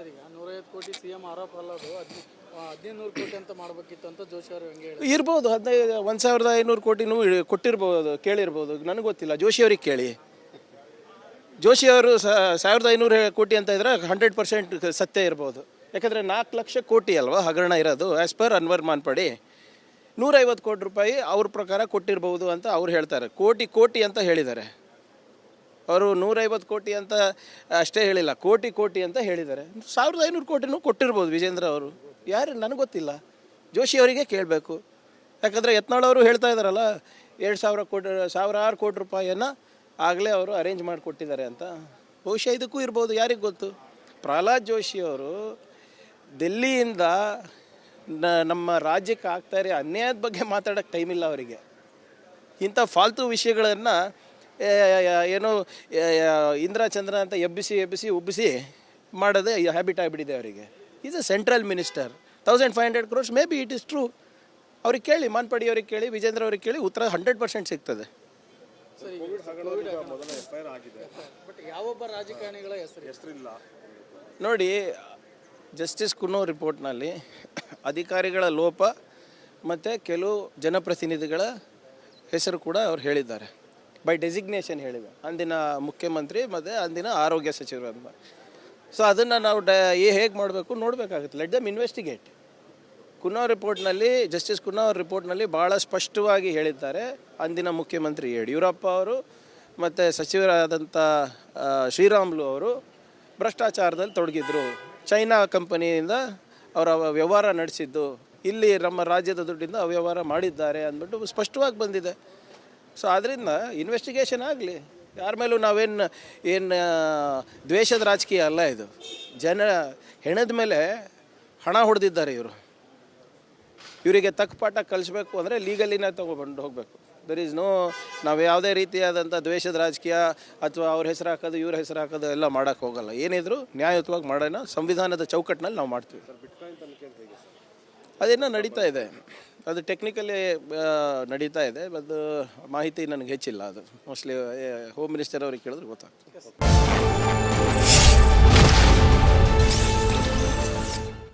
Sir ಈಗ ನೂರೈವತ್ತು ಕೋಟಿ ಸಿ ಎಂ ಆರೋಪ ಅಲ್ಲದು ಹದಿನೈದು ಹದಿನೈದು ಕೋಟಿ ಅಂತ ಮಾಡಬೇಕಿತ್ತು ಅಂತ ಜೋಶಿ ಅವರು ಹೇಳಿ ಇರ್ಬೋದು, ಹದಿನೈದು, ಒಂದು ಸಾವಿರದ ಐನೂರು ಕೋಟಿನೂ ಕೊಟ್ಟಿರ್ಬೋದು, ಕೇಳಿರ್ಬೋದು, ನನಗೆ ಗೊತ್ತಿಲ್ಲ, ಜೋಶಿ ಅವ್ರಿಗೆ ಕೇಳಿ. ಜೋಶಿ ಅವರು ಸಾವಿರದ ಐನೂರು ಕೋಟಿ ಅಂತ ಇದ್ರೆ ಹಂಡ್ರೆಡ್ ಪರ್ಸೆಂಟ್ ಸತ್ಯ ಇರ್ಬೋದು. ಯಾಕಂದರೆ ನಾಲ್ಕು ಲಕ್ಷ ಕೋಟಿ ಅಲ್ವಾ, ಹಗರಣ ಇರೋದು ಆ್ಯಸ್ ಪರ್ ಅನ್ವರ್ ಮಾನ್ಪಡಿ. ನೂರೈವತ್ತು ಕೋಟಿ ರೂಪಾಯಿ ಅವ್ರ ಪ್ರಕಾರ ಕೊಟ್ಟಿರ್ಬೋದು ಅಂತ ಅವ್ರು ಹೇಳ್ತಾರೆ, ಕೋಟಿ ಕೋಟಿ ಅಂತ ಹೇಳಿದ್ದಾರೆ. ಅವರು ನೂರೈವತ್ತು ಕೋಟಿ ಅಂತ ಅಷ್ಟೇ ಹೇಳಿಲ್ಲ, ಕೋಟಿ ಕೋಟಿ ಅಂತ ಹೇಳಿದ್ದಾರೆ. ಸಾವಿರದ ಐನೂರು ಕೋಟಿನೂ ಕೊಟ್ಟಿರ್ಬೋದು ವಿಜೇಂದ್ರ ಅವರು. ಯಾರು ನನಗೆ ಗೊತ್ತಿಲ್ಲ. ಜೋಶಿ ಅವರಿಗೆ ಕೇಳಬೇಕು. ಯಾಕಂದರೆ ಯತ್ನಾಳವರು ಹೇಳ್ತಾ ಇದ್ದಾರಲ್ಲ, ಎರಡು ಸಾವಿರ ಕೋಟಿ, ಸಾವಿರಾರು ಕೋಟಿ ರೂಪಾಯಿಯನ್ನು ಆಗಲೇ ಅವರು ಅರೇಂಜ್ ಮಾಡಿಕೊಟ್ಟಿದ್ದಾರೆ ಅಂತ. ಬಹುಶಃ ಇದಕ್ಕೂ ಇರ್ಬೋದು, ಯಾರಿಗೆ ಗೊತ್ತು? ಪ್ರಹ್ಲಾದ್ ಜೋಶಿ ಅವರು ದೆಲ್ಲಿಯಿಂದ ನಮ್ಮ ರಾಜ್ಯಕ್ಕೆ ಆಗ್ತಾ ಇರೋ ಅನ್ಯಾಯದ ಬಗ್ಗೆ ಮಾತಾಡೋಕ್ಕೆ ಟೈಮ್ ಇಲ್ಲ ಅವರಿಗೆ. ಇಂಥ ಫಾಲ್ತು ವಿಷಯಗಳನ್ನು ಏನೋ ಏ, ಇಂದ್ರ ಚಂದ್ರ ಅಂತ ಎಬ್ಬಿಸಿ ಎಬ್ಬಿಸಿ ಉಬ್ಬಿಸಿ ಮಾಡೋದೇ ಹ್ಯಾಬಿಟ್ ಆಗಿಬಿಟ್ಟಿದೆ ಅವರಿಗೆ. Is a central minister thousand five hundred crores may be it is true ಅವ್ರಿಗೆ ಕೇಳಿ ಮಾನ್ಪಡಿ ಅವ್ರಿಗೆ ಕೇಳಿ ವಿಜೇಂದ್ರ ಅವ್ರಿಗೆ ಕೇಳಿ ಉತ್ತರ ಹಂಡ್ರೆಡ್ ಪರ್ಸೆಂಟ್ ಸಿಗ್ತದೆ. ರಾಜಕಾರಣಿಗಳ ಹೆಸರು? ಹೆಸರಿಲ್ಲ. ನೋಡಿ ಜಸ್ಟಿಸ್ ಕುನ್ನೋ ರಿಪೋರ್ಟ್ನಲ್ಲಿ ಅಧಿಕಾರಿಗಳ ಲೋಪ ಮತ್ತು ಕೆಲವು ಜನಪ್ರತಿನಿಧಿಗಳ ಹೆಸರು ಕೂಡ ಅವ್ರು ಹೇಳಿದ್ದಾರೆ. ಬೈ ಡೆಸಿಗ್ನೇಷನ್ ಹೇಳಿದೆ. ಅಂದಿನ ಮುಖ್ಯಮಂತ್ರಿ ಮತ್ತು ಅಂದಿನ ಆರೋಗ್ಯ ಸಚಿವರು ಅಂತ. ಸೊ ಅದನ್ನು ನಾವು ಡ ಹೇಗೆ ಮಾಡಬೇಕು ನೋಡಬೇಕಾಗುತ್ತೆ. ಲೆಟ್ ದಮ್ ಇನ್ವೆಸ್ಟಿಗೇಟ್ ಕುನ್ನೋ ರಿಪೋರ್ಟ್ನಲ್ಲಿ ಜಸ್ಟಿಸ್ ಕುನ್ನೋ ಅವ್ರ ರಿಪೋರ್ಟ್ನಲ್ಲಿ ಭಾಳ ಸ್ಪಷ್ಟವಾಗಿ ಹೇಳಿದ್ದಾರೆ ಅಂದಿನ ಮುಖ್ಯಮಂತ್ರಿ ಯಡಿಯೂರಪ್ಪ ಅವರು ಮತ್ತು ಸಚಿವರಾದಂಥ ಶ್ರೀರಾಮ್ಲು ಅವರು ಭ್ರಷ್ಟಾಚಾರದಲ್ಲಿ ತೊಡಗಿದ್ರು. ಚೈನಾ ಕಂಪನಿಯಿಂದ ಅವರ ವ್ಯವಹಾರ ನಡೆಸಿದ್ದು. ಇಲ್ಲಿ ನಮ್ಮ ರಾಜ್ಯದ ದುಡ್ಡಿಂದ ಅವ್ಯವಹಾರ ಮಾಡಿದ್ದಾರೆ ಅಂದ್ಬಿಟ್ಟು ಸ್ಪಷ್ಟವಾಗಿ ಬಂದಿದೆ. ಸೊ ಆದ್ದರಿಂದ ಇನ್ವೆಸ್ಟಿಗೇಷನ್ ಆಗಲಿ. ಯಾರ ಮೇಲೂ ನಾವೇನು, ಏನು ದ್ವೇಷದ ರಾಜಕೀಯ ಅಲ್ಲ ಇದು. ಜನ ಹೆಣದ ಮೇಲೆ ಹಣ ಹೊಡೆದಿದ್ದಾರೆ ಇವರು. ಇವರಿಗೆ ತಕ್ಕ ಪಾಠ ಕಲಿಸ್ಬೇಕು ಅಂದರೆ ಲೀಗಲಿನೇ ತೊಗೊಬಂಡು ಹೋಗಬೇಕು. ದರ್ ಈಸ್ ನೋ ನಾವು ಯಾವುದೇ ರೀತಿಯಾದಂಥ ದ್ವೇಷದ ರಾಜಕೀಯ ಅಥವಾ ಅವ್ರ ಹೆಸರು ಹಾಕೋದು, ಇವ್ರ ಹೆಸರು ಹಾಕೋದು ಎಲ್ಲ ಮಾಡೋಕ್ಕೆ ಹೋಗಲ್ಲ. ಏನಿದ್ರು ನ್ಯಾಯಯುತವಾಗಿ ಮಾಡೋಣ. ಸಂವಿಧಾನದ ಚೌಕಟ್ಟಿನಲ್ಲಿ ನಾವು ಮಾಡ್ತೀವಿ. ಅದೇನೋ ನಡೀತಾ ಇದೆ. ಅದು ಟೆಕ್ನಿಕಲಿ ನಡೀತಾ ಇದೆ, ಅದು ಮಾಹಿತಿ ನನಗೆ ಹೆಚ್ಚಿಲ್ಲ ಅದು. ಮೋಸ್ಟ್ಲಿ ಹೋಮ್ ಮಿನಿಸ್ಟರ್ ಅವ್ರಿಗೆ ಕೇಳಿದ್ರೆ ಗೊತ್ತಾಗ್ತದೆ.